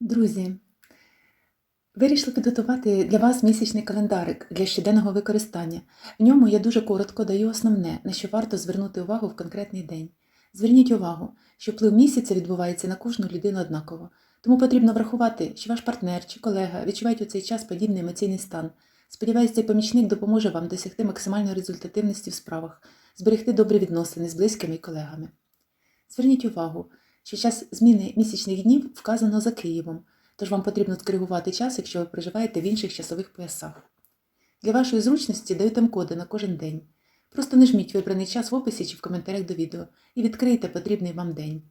Друзі, вирішила підготувати для вас місячний календарик для щоденного використання. В ньому я дуже коротко даю основне, на що варто звернути увагу в конкретний день. Зверніть увагу, що вплив місяця відбувається на кожну людину однаково. Тому потрібно врахувати, що ваш партнер чи колега відчувають у цей час подібний емоційний стан. Сподіваюсь, цей помічник допоможе вам досягти максимальної результативності в справах, зберегти добрі відносини з близькими і колегами. Зверніть увагу, що час зміни місячних днів вказано за Києвом, тож вам потрібно скоригувати час, якщо ви проживаєте в інших часових поясах. Для вашої зручності даю тайм-коди на кожен день. Просто нажміть вибраний час в описі чи в коментарях до відео і відкрийте потрібний вам день.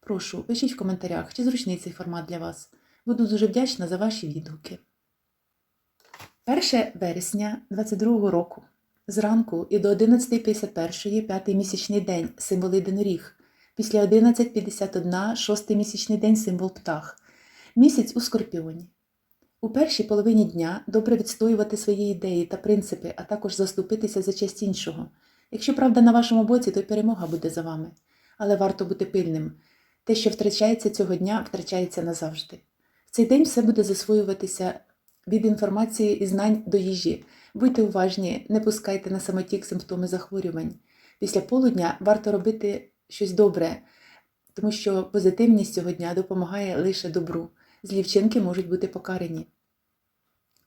Прошу, пишіть в коментарях, чи зручний цей формат для вас. Буду дуже вдячна за ваші відгуки. 1 вересня 22 року. Зранку і до 11.51 п'ятий місячний день символ єдиноріг. Після 11.51 шостий місячний день символ птах. Місяць у скорпіоні. У першій половині дня добре відстоювати свої ідеї та принципи, а також заступитися за честь іншого. Якщо правда на вашому боці, то й перемога буде за вами. Але варто бути пильним. Те, що втрачається цього дня, втрачається назавжди. В цей день все буде засвоюватися від інформації і знань до їжі. Будьте уважні, не пускайте на самотік симптоми захворювань. Після полудня варто робити щось добре, тому що позитивність цього дня допомагає лише добру. Злі вчинки можуть бути покарані.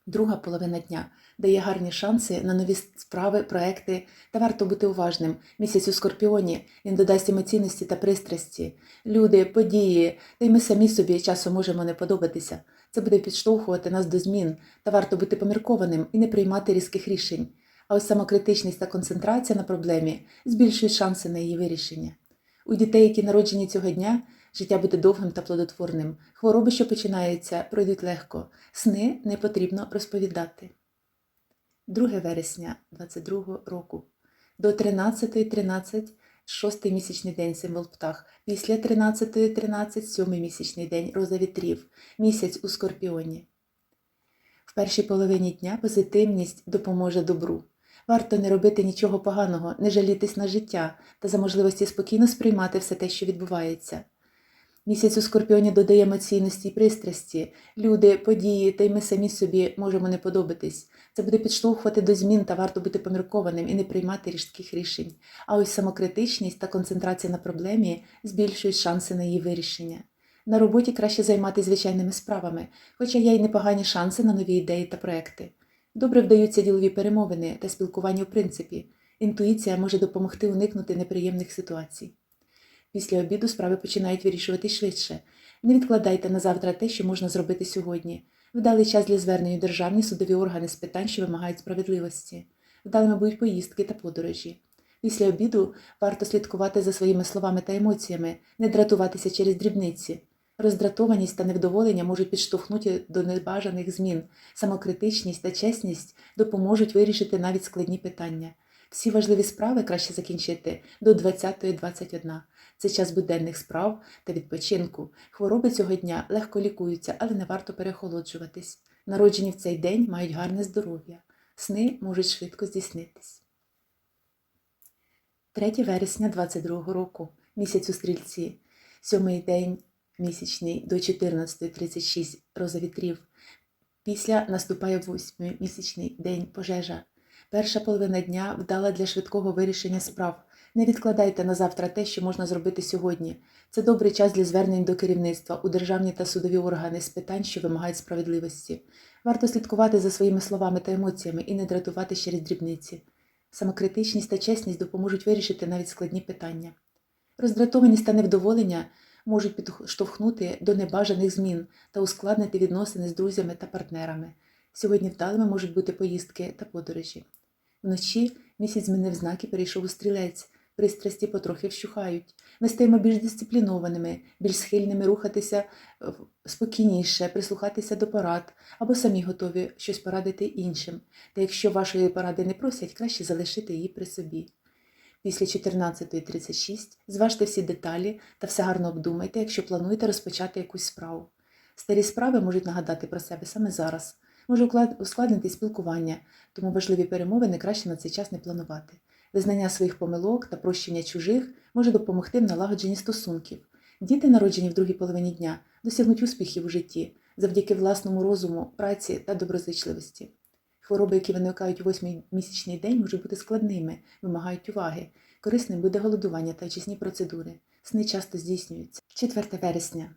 Друга половина дня дає гарні шанси на нові справи, проекти, та варто бути уважним. Місяць у скорпіоні він додасть емоційності та пристрасті. Люди, події, та й ми самі собі часом можемо не подобатися. Це буде підштовхувати нас до змін, та варто бути поміркованим і не приймати різких рішень. А ось самокритичність та концентрація на проблемі збільшують шанси на її вирішення. У дітей, які народжені цього дня, життя буде довгим та плодотворним. Хвороби, що починаються, пройдуть легко. Сни не потрібно розповідати. 2 вересня 22 року. До 13.13 шостий місячний день символ птах. Після 13.13 сьомий місячний день роза вітрів. Місяць у скорпіоні. В першій половині дня позитивність допоможе добру. Варто не робити нічого поганого, не жалітись на життя та за можливості спокійно сприймати все те, що відбувається. Місяць у скорпіоні додає емоційності і пристрасті. Люди, події, та й ми самі собі можемо не подобатись. Це буде підштовхувати до змін та варто бути поміркованим і не приймати різких рішень. А ось самокритичність та концентрація на проблемі збільшують шанси на її вирішення. На роботі краще займатися звичайними справами, хоча є й непогані шанси на нові ідеї та проекти. Добре вдаються ділові перемовини та спілкування в принципі. Інтуїція може допомогти уникнути неприємних ситуацій. Після обіду справи починають вирішувати швидше. Не відкладайте на завтра те, що можна зробити сьогодні. Вдалий час для звернення державні судові органи з питань, що вимагають справедливості. Вдалими будуть поїздки та подорожі. Після обіду варто слідкувати за своїми словами та емоціями, не дратуватися через дрібниці. Роздратованість та невдоволення можуть підштовхнути до небажаних змін. Самокритичність та чесність допоможуть вирішити навіть складні питання. Всі важливі справи краще закінчити до 20.21. Це час буденних справ та відпочинку. Хвороби цього дня легко лікуються, але не варто переохолоджуватись. Народжені в цей день мають гарне здоров'я. Сни можуть швидко здійснитись. 3 вересня 22 року. Місяць у стрільці. Сьомий день місячний до 14.36 роза вітрів. Після наступає восьмий місячний день пожежа. Перша половина дня вдала для швидкого вирішення справ. Не відкладайте на завтра те, що можна зробити сьогодні. Це добрий час для звернень до керівництва у державні та судові органи з питань, що вимагають справедливості. Варто слідкувати за своїми словами та емоціями і не дратувати через дрібниці. Самокритичність та чесність допоможуть вирішити навіть складні питання. Роздратованість та невдоволення можуть підштовхнути до небажаних змін та ускладнити відносини з друзями та партнерами. Сьогодні вдалими можуть бути поїздки та подорожі. Вночі місяць змінив знаки, перейшов у стрілець, пристрасті потрохи вщухають. Ми стаємо більш дисциплінованими, більш схильними рухатися спокійніше, прислухатися до порад або самі готові щось порадити іншим. Та якщо вашої поради не просять, краще залишити її при собі. Після 14.36 зважте всі деталі та все гарно обдумайте, якщо плануєте розпочати якусь справу. Старі справи можуть нагадати про себе саме зараз може ускладнити спілкування, тому важливі перемовини краще на цей час не планувати. Визнання своїх помилок та прощення чужих може допомогти в налагодженні стосунків. Діти, народжені в другій половині дня, досягнуть успіхів у житті завдяки власному розуму, праці та доброзичливості. Хвороби, які виникають у восьмий місячний день, можуть бути складними, вимагають уваги. Корисним буде голодування та очисні процедури. Сни часто здійснюються. 4 вересня.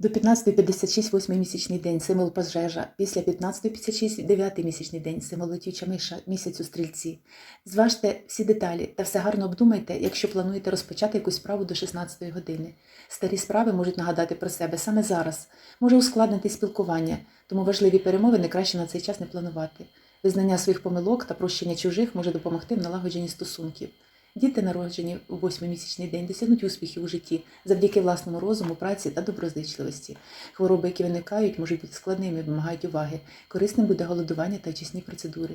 До 15.56 восьмий місячний день символ пожежа. Після 15.56 дев'ятий місячний день символ летюча миша місяць у стрільці. Зважте всі деталі та все гарно обдумайте, якщо плануєте розпочати якусь справу до 16 години. Старі справи можуть нагадати про себе саме зараз. Може ускладнити спілкування, тому важливі перемовини краще на цей час не планувати. Визнання своїх помилок та прощення чужих може допомогти в налагодженні стосунків. Діти, народжені у восьмимісячний день, досягнуть успіхів у житті завдяки власному розуму, праці та доброзичливості. Хвороби, які виникають, можуть бути складними, вимагають уваги. Корисним буде голодування та очисні процедури.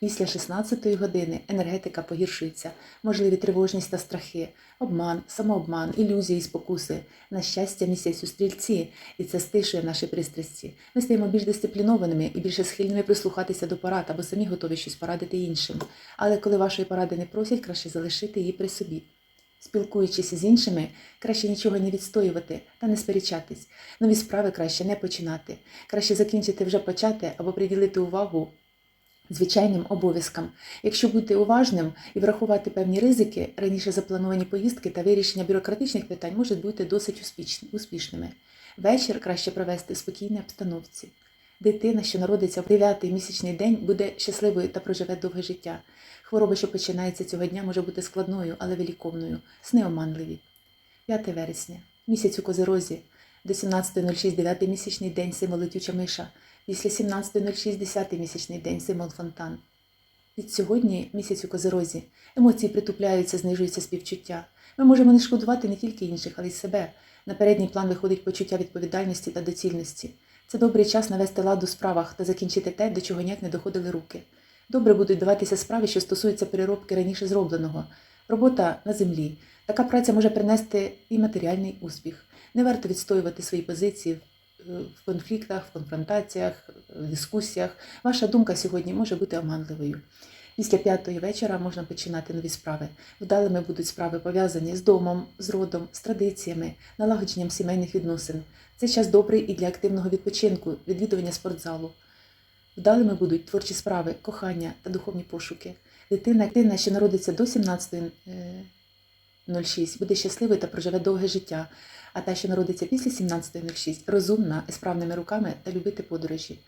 Після 16-ї години енергетика погіршується, можливі тривожність та страхи, обман, самообман, ілюзії, спокуси. На щастя, місяць у стрільці, і це стишує наші пристрасті. Ми стаємо більш дисциплінованими і більше схильними прислухатися до порад або самі готові щось порадити іншим. Але коли вашої поради не просять, краще залишити її при собі. Спілкуючись з іншими, краще нічого не відстоювати та не сперечатись. Нові справи краще не починати. Краще закінчити вже почати або приділити увагу звичайним обов'язкам. Якщо бути уважним і врахувати певні ризики, раніше заплановані поїздки та вирішення бюрократичних питань можуть бути досить успішними. Вечір краще провести в спокійній обстановці. Дитина, що народиться в 9-й місячний день, буде щасливою та проживе довге життя. Хвороба, що починається цього дня, може бути складною, але виліковною. Сни оманливі. 5 вересня. Місяць у Козирозі. До 17.06 9 місячний день символ летюча миша. Після 17.06 10 місячний день символ фонтан. Від сьогодні місяць у Козирозі. Емоції притупляються, знижується співчуття. Ми можемо не шкодувати не тільки інших, але й себе. На передній план виходить почуття відповідальності та доцільності. Це добрий час навести лад у справах та закінчити те, до чого ніяк не доходили руки. Добре будуть даватися справи, що стосуються переробки раніше зробленого. Робота на землі. Така праця може принести і матеріальний успіх. Не варто відстоювати свої позиції в конфліктах, в конфронтаціях, в дискусіях. Ваша думка сьогодні може бути оманливою. Після п'ятої вечора можна починати нові справи. Вдалими будуть справи пов'язані з домом, з родом, з традиціями, налагодженням сімейних відносин. Це час добрий і для активного відпочинку, відвідування спортзалу. Вдалими будуть творчі справи, кохання та духовні пошуки. Дитина, дитина що народиться до 17.06, буде щасливою та проживе довге життя, а та, що народиться після 17.06, розумна, і справними руками та любити подорожі.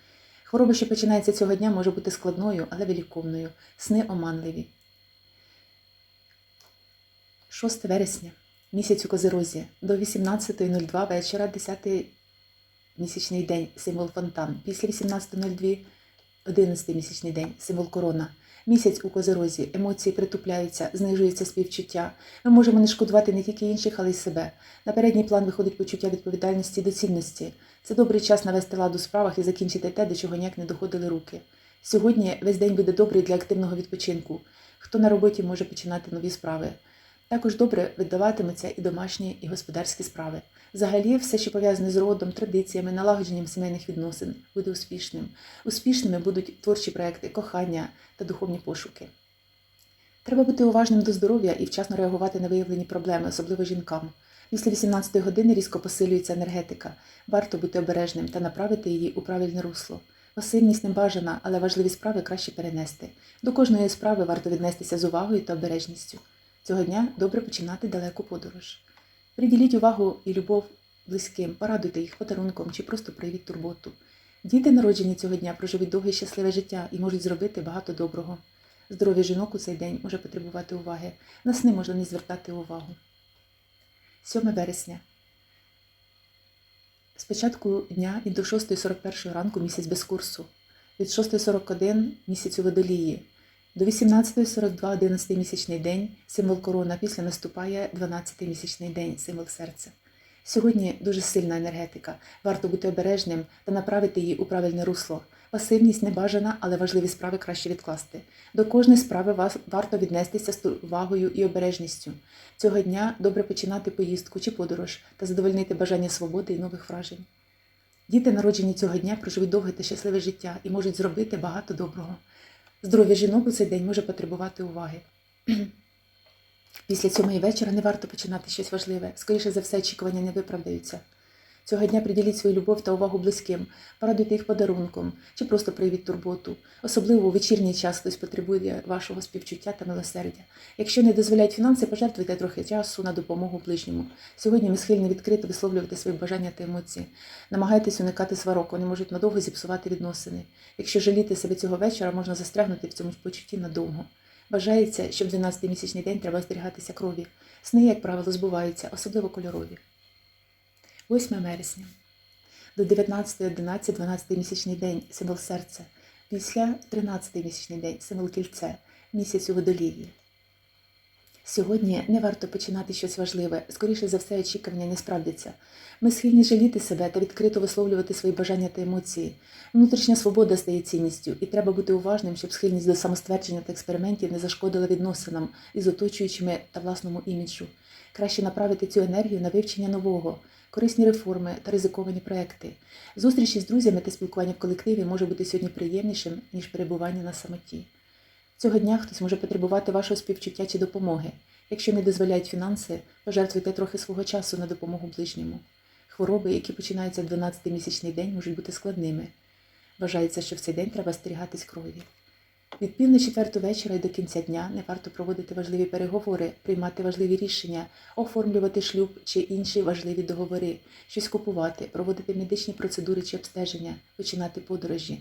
Хвороба, що починається цього дня, може бути складною, але виліковною. Сни оманливі. 6 вересня. Місяць у Козирозі. До 18.02 вечора, 10 місячний день, символ фонтан. Після 18.02 11 місячний день, символ корона. Місяць у козорозі, емоції притупляються, знижується співчуття. Ми можемо не шкодувати не тільки інших, але й себе. На передній план виходить почуття відповідальності і доцільності. Це добрий час навести лад у справах і закінчити те, до чого ніяк не доходили руки. Сьогодні весь день буде добрий для активного відпочинку. Хто на роботі може починати нові справи. Також добре видаватимуться і домашні, і господарські справи. Взагалі, все, що пов'язане з родом, традиціями, налагодженням сімейних відносин, буде успішним. Успішними будуть творчі проекти, кохання та духовні пошуки. Треба бути уважним до здоров'я і вчасно реагувати на виявлені проблеми, особливо жінкам. Після 18 години різко посилюється енергетика. Варто бути обережним та направити її у правильне русло. Пасивність не бажана, але важливі справи краще перенести. До кожної справи варто віднестися з увагою та обережністю. Цього дня добре починати далеку подорож. Приділіть увагу і любов близьким, порадуйте їх подарунком чи просто проявіть турботу. Діти, народжені цього дня, проживуть довге щасливе життя і можуть зробити багато доброго. Здоров'я жінок у цей день може потребувати уваги. На сни можна не звертати увагу. 7 вересня. З початку дня і до 6.41 ранку місяць без курсу. Від 6.41 місяць у водолії. До 18.42 11 місячний день, символ корона, після наступає 12 місячний день, символ серця. Сьогодні дуже сильна енергетика. Варто бути обережним та направити її у правильне русло. Пасивність не бажана, але важливі справи краще відкласти. До кожної справи вас варто віднестися з увагою і обережністю. Цього дня добре починати поїздку чи подорож та задовольнити бажання свободи і нових вражень. Діти, народжені цього дня, проживуть довге та щасливе життя і можуть зробити багато доброго. Здоров'я жінок у цей день може потребувати уваги. Після сьомої вечора не варто починати щось важливе. Скоріше за все, очікування не виправдаються. Цього дня приділіть свою любов та увагу близьким, порадуйте їх подарунком чи просто проявіть турботу. Особливо у вечірній час хтось потребує вашого співчуття та милосердя. Якщо не дозволяють фінанси, пожертвуйте трохи часу на допомогу ближньому. Сьогодні ми схильні відкрито висловлювати свої бажання та емоції. Намагайтесь уникати сварок, вони можуть надовго зіпсувати відносини. Якщо жаліти себе цього вечора, можна застрягнути в цьому почутті надовго. Вважається, що в 12-й місячний день треба остерігатися крові. Сни, як правило, збуваються, особливо кольорові. 8 вересня. До 19, 11, 12 місячний день символ серця. Після 13 місячний день символ кільце, місяць у водолії. Сьогодні не варто починати щось важливе, скоріше за все, очікування не справдяться. Ми схильні жаліти себе та відкрито висловлювати свої бажання та емоції. Внутрішня свобода стає цінністю, і треба бути уважним, щоб схильність до самоствердження та експериментів не зашкодила відносинам із оточуючими та власному іміджу. Краще направити цю енергію на вивчення нового, корисні реформи та ризиковані проекти. Зустрічі з друзями та спілкування в колективі може бути сьогодні приємнішим, ніж перебування на самоті. Цього дня хтось може потребувати вашого співчуття чи допомоги. Якщо не дозволяють фінанси, пожертвуйте трохи свого часу на допомогу ближньому. Хвороби, які починаються в 12-й місячний день, можуть бути складними. Вважається, що в цей день треба стерігатись крові. Від пів на вечора і до кінця дня не варто проводити важливі переговори, приймати важливі рішення, оформлювати шлюб чи інші важливі договори, щось купувати, проводити медичні процедури чи обстеження, починати подорожі.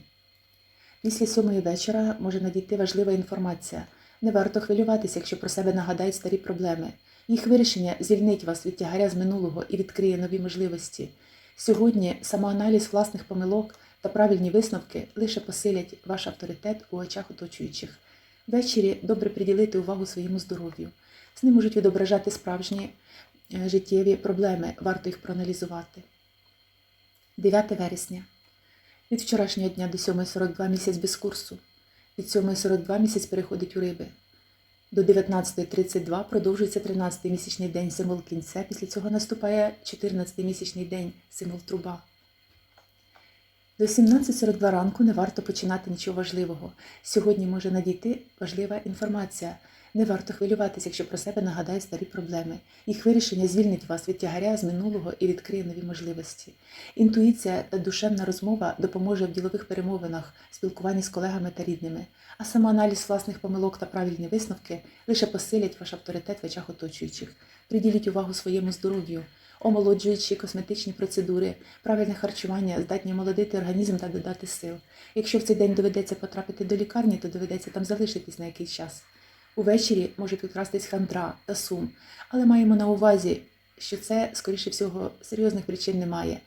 Після сьомої вечора може надійти важлива інформація. Не варто хвилюватися, якщо про себе нагадають старі проблеми. Їх вирішення звільнить вас від тягаря з минулого і відкриє нові можливості. Сьогодні самоаналіз власних помилок та правильні висновки лише посилять ваш авторитет у очах оточуючих. Ввечері добре приділити увагу своєму здоров'ю. Сни можуть відображати справжні е, життєві проблеми, варто їх проаналізувати. 9 вересня. Від вчорашнього дня до 7.42 місяць без курсу. Від 7.42 місяць переходить у риби. До 19.32 продовжується 13-й місячний день символ кінця. Після цього наступає 14-й місячний день символ труба. До 17.42 ранку не варто починати нічого важливого. Сьогодні може надійти важлива інформація. Не варто хвилюватися, якщо про себе нагадають старі проблеми. Їх вирішення звільнить вас від тягаря з минулого і відкриє нові можливості. Інтуїція та душевна розмова допоможе в ділових перемовинах, спілкуванні з колегами та рідними, а самоаналіз власних помилок та правильні висновки лише посилять ваш авторитет в очах оточуючих. Приділіть увагу своєму здоров'ю, омолоджуючі косметичні процедури, правильне харчування здатні молодити організм та додати сил. Якщо в цей день доведеться потрапити до лікарні, то доведеться там залишитись на якийсь час. Увечері може підкрастись хандра та сум, але маємо на увазі, що це, скоріше всього, серйозних причин немає.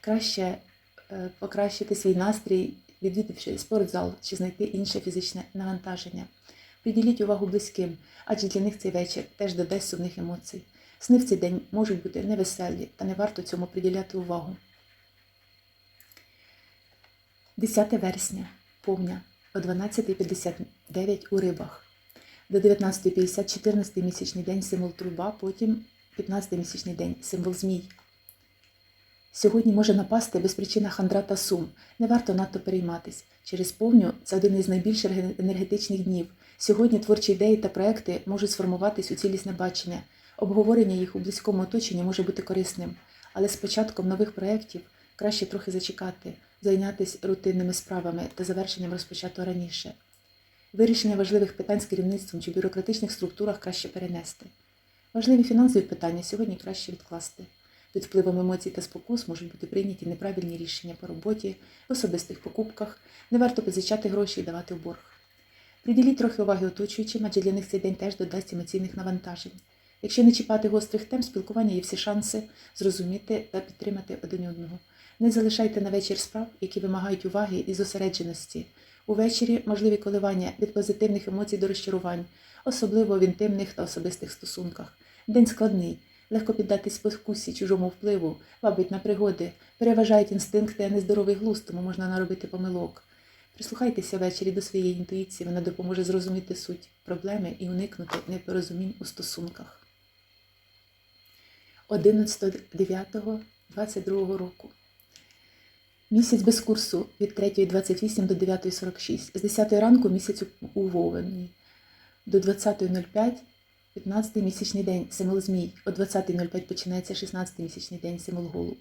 Краще е, покращити свій настрій, відвідавши спортзал чи знайти інше фізичне навантаження. Приділіть увагу близьким, адже для них цей вечір теж додасть сумних емоцій. Сни в цей день можуть бути невеселі, та не варто цьому приділяти увагу. 10 вересня, повня, о 12.59 у рибах. До 19.50 14 місячний день символ труба, потім 15 місячний день символ змій. Сьогодні може напасти безпричинна хандра та сум. Не варто надто перейматись. Через повню це один із найбільш енергетичних днів. Сьогодні творчі ідеї та проекти можуть сформуватись у цілісне бачення. Обговорення їх у близькому оточенні може бути корисним, але з початком нових проєктів краще трохи зачекати, зайнятися рутинними справами та завершенням розпочатого раніше. Вирішення важливих питань з керівництвом чи бюрократичних структурах краще перенести. Важливі фінансові питання сьогодні краще відкласти. Під впливом емоцій та спокус можуть бути прийняті неправильні рішення по роботі, в особистих покупках, не варто позичати гроші і давати в борг. Приділіть трохи уваги оточуючим, адже для них цей день теж додасть емоційних навантажень. Якщо не чіпати гострих тем, спілкування є всі шанси зрозуміти та підтримати один одного. Не залишайте на вечір справ, які вимагають уваги і зосередженості. Увечері можливі коливання від позитивних емоцій до розчарувань, особливо в інтимних та особистих стосунках. День складний, легко піддатись спокусі чужому впливу, вабить на пригоди, переважають інстинкти, а не здоровий глузд, тому можна наробити помилок. Прислухайтеся ввечері до своєї інтуїції, вона допоможе зрозуміти суть проблеми і уникнути непорозумінь у стосунках. 11.09.22 року. Місяць без курсу від 3.28 до 9.46. З 10 ранку місяць у Вовені. До 20.05 15-й місячний день символ змій. О 20.05 починається 16-й місячний день символ голуб.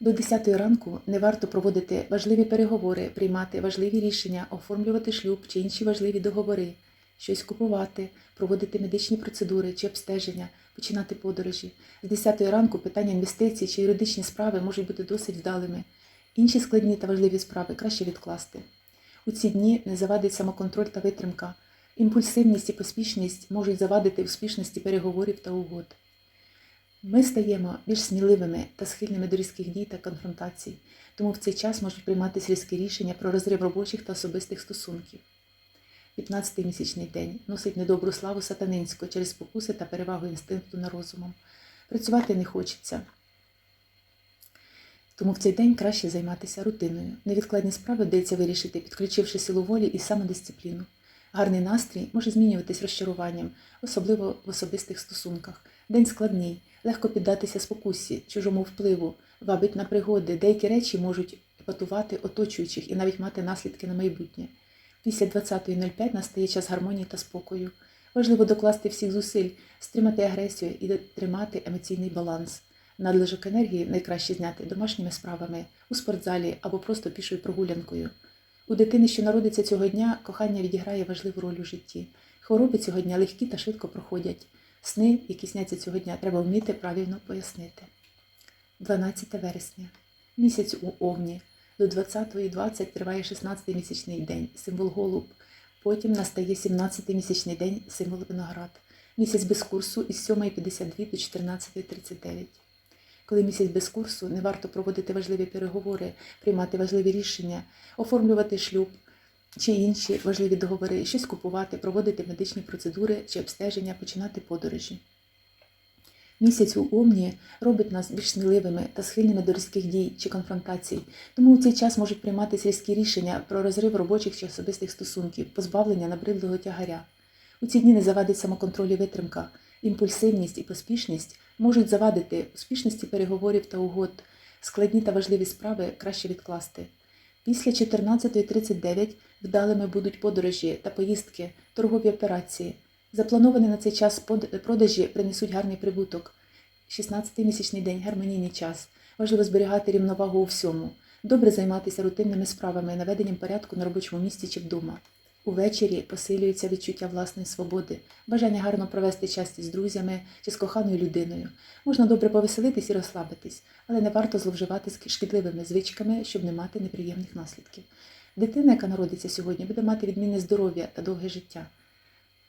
До 10 ранку не варто проводити важливі переговори, приймати важливі рішення, оформлювати шлюб чи інші важливі договори, щось купувати, проводити медичні процедури чи обстеження, починати подорожі. З 10 ранку питання інвестицій чи юридичні справи можуть бути досить вдалими. Інші складні та важливі справи краще відкласти. У ці дні не завадить самоконтроль та витримка. Імпульсивність і поспішність можуть завадити успішності переговорів та угод. Ми стаємо більш сміливими та схильними до різких дій та конфронтацій, тому в цей час можуть прийматися різкі рішення про розрив робочих та особистих стосунків. 15-й місячний день носить недобру славу сатанинську через спокуси та перевагу інстинкту на розумом. Працювати не хочеться. Тому в цей день краще займатися рутиною. Невідкладні справи вдається вирішити, підключивши силу волі і самодисципліну. Гарний настрій може змінюватись розчаруванням, особливо в особистих стосунках. День складний, легко піддатися спокусі, чужому впливу, вабить на пригоди. Деякі речі можуть епатувати оточуючих і навіть мати наслідки на майбутнє. Після 20.05 настає час гармонії та спокою. Важливо докласти всіх зусиль, стримати агресію і тримати емоційний баланс. Надлишок енергії найкраще зняти домашніми справами, у спортзалі або просто пішою прогулянкою. У дитини, що народиться цього дня, кохання відіграє важливу роль у житті. Хвороби цього дня легкі та швидко проходять. Сни, які сняться цього дня, треба вміти правильно пояснити. 12 вересня. Місяць у Овні. До 20.20 триває 16-й місячний день, символ голуб. Потім настає 17-й місячний день, символ виноград. Місяць без курсу із 7.52 до 14.39. Коли місяць без курсу, не варто проводити важливі переговори, приймати важливі рішення, оформлювати шлюб чи інші важливі договори, щось купувати, проводити медичні процедури чи обстеження, починати подорожі. Місяць у Омні робить нас більш сміливими та схильними до різких дій чи конфронтацій, тому у цей час можуть прийматися різкі рішення про розрив робочих чи особистих стосунків, позбавлення набридлого тягаря. У ці дні не завадить самоконтроль і витримка, імпульсивність і поспішність можуть завадити успішності переговорів та угод, складні та важливі справи краще відкласти. Після 14.39 вдалими будуть подорожі та поїздки, торгові операції. Заплановані на цей час продажі принесуть гарний прибуток. 16-й місячний день гармонійний час. Важливо зберігати рівновагу у всьому. Добре займатися рутинними справами, наведенням порядку на робочому місці чи вдома. Увечері посилюється відчуття власної свободи, бажання гарно провести час із друзями чи з коханою людиною. Можна добре повеселитись і розслабитись, але не варто зловживати шкідливими звичками, щоб не мати неприємних наслідків. Дитина, яка народиться сьогодні, буде мати відмінне здоров'я та довге життя.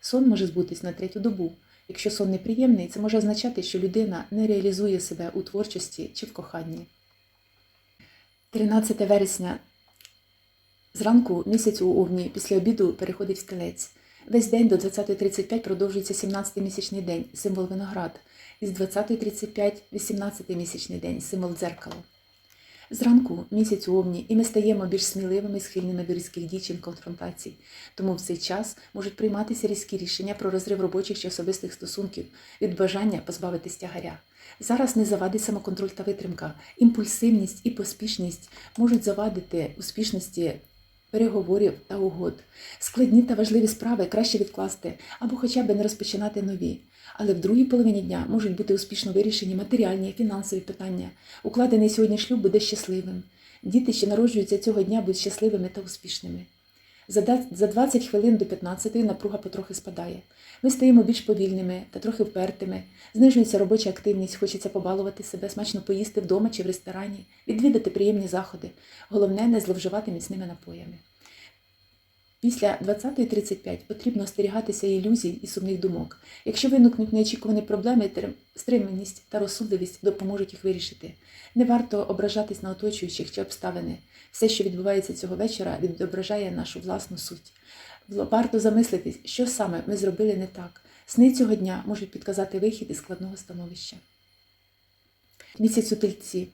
Сон може збутись на третю добу. Якщо сон неприємний, це може означати, що людина не реалізує себе у творчості чи в коханні. 13 вересня. Зранку місяць у Овні після обіду переходить в телець. Весь день до 20.35 продовжується 17-й місячний день, символ виноград. Із 20.35 18-й місячний день, символ дзеркало. Зранку місяць у Овні, і ми стаємо більш сміливими, схильними до різких дій чи конфронтацій. Тому в цей час можуть прийматися різкі рішення про розрив робочих чи особистих стосунків від бажання позбавитись тягаря. Зараз не завадить самоконтроль та витримка. Імпульсивність і поспішність можуть завадити успішності переговорів та угод. Складні та важливі справи краще відкласти або хоча б не розпочинати нові. Але в другій половині дня можуть бути успішно вирішені матеріальні, фінансові питання. Укладений сьогодні шлюб буде щасливим. Діти, що народжуються цього дня, будуть щасливими та успішними. За 20 хвилин до 15 напруга потрохи спадає. Ми стаємо більш повільними та трохи впертими. Знижується робоча активність, хочеться побалувати себе, смачно поїсти вдома чи в ресторані, відвідати приємні заходи. Головне не зловживати міцними напоями. Після 20.35 потрібно остерігатися ілюзій і сумних думок. Якщо виникнуть неочікувані проблеми, стриманість та розсудливість допоможуть їх вирішити. Не варто ображатись на оточуючих чи обставини. Все, що відбувається цього вечора, відображає нашу власну суть. Варто замислитись, що саме ми зробили не так. Сни цього дня можуть підказати вихід із складного становища. Місяць у тельці.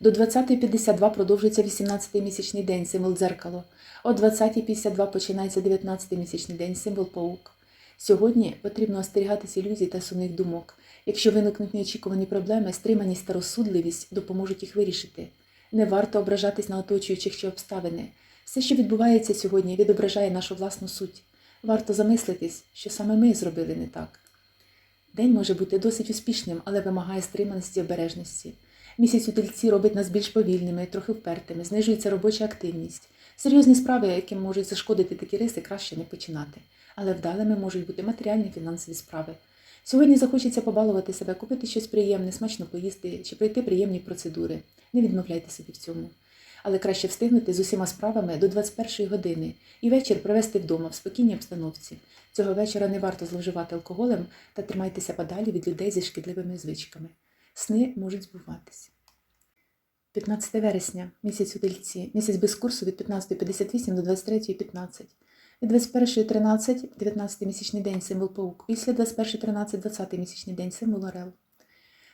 До 20.52 продовжується 18-й місячний день, символ дзеркало. О 20.52 починається 19-й місячний день, символ паук. Сьогодні потрібно остерігатися ілюзій та сумних думок. Якщо виникнуть неочікувані проблеми, стриманість та розсудливість допоможуть їх вирішити. Не варто ображатись на оточуючих чи обставини. Все, що відбувається сьогодні, відображає нашу власну суть. Варто замислитись, що саме ми зробили не так. День може бути досить успішним, але вимагає стриманості і обережності. Місяць у тельці робить нас більш повільними, трохи впертими, знижується робоча активність. Серйозні справи, які можуть зашкодити такі риси, краще не починати. Але вдалими можуть бути матеріальні фінансові справи. Сьогодні захочеться побалувати себе, купити щось приємне, смачно поїсти чи пройти приємні процедури. Не відмовляйте собі в цьому. Але краще встигнути з усіма справами до 21 години і вечір провести вдома в спокійній обстановці. Цього вечора не варто зловживати алкоголем та тримайтеся подалі від людей зі шкідливими звичками. Сни можуть збуватися. 15 вересня, місяць у тельці, місяць без курсу від 15.58 до 23.15. Від 21.13, 19 місячний день символ паук. Після 21.13, 20 місячний день символ орел.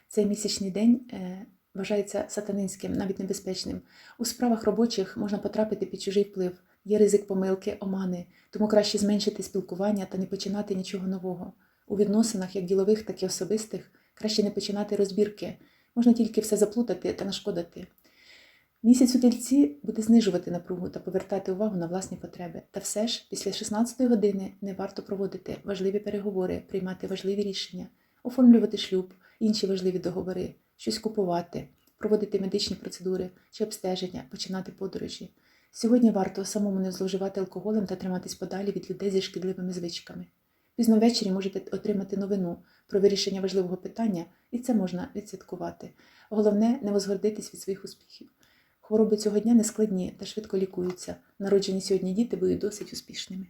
Цей місячний день е, вважається сатанинським, навіть небезпечним. У справах робочих можна потрапити під чужий вплив. Є ризик помилки, омани, тому краще зменшити спілкування та не починати нічого нового. У відносинах, як ділових, так і особистих, краще не починати розбірки. Можна тільки все заплутати та нашкодити. Місяць у тельці буде знижувати напругу та повертати увагу на власні потреби. Та все ж, після 16-ї години не варто проводити важливі переговори, приймати важливі рішення, оформлювати шлюб, інші важливі договори, щось купувати, проводити медичні процедури чи обстеження, починати подорожі. Сьогодні варто самому не зловживати алкоголем та триматись подалі від людей зі шкідливими звичками. Пізно ввечері можете отримати новину про вирішення важливого питання, і це можна відсвяткувати. Головне не возгордитись від своїх успіхів. Хвороби цього дня не складні та швидко лікуються. Народжені сьогодні діти будуть досить успішними.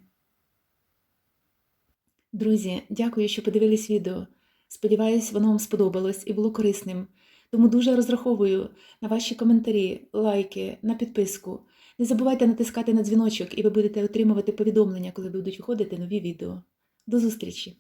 Друзі, дякую, що подивились відео. Сподіваюсь, воно вам сподобалось і було корисним. Тому дуже розраховую на ваші коментарі, лайки, на підписку. Не забувайте натискати на дзвіночок, і ви будете отримувати повідомлення, коли будуть виходити нові відео. До зустрічі!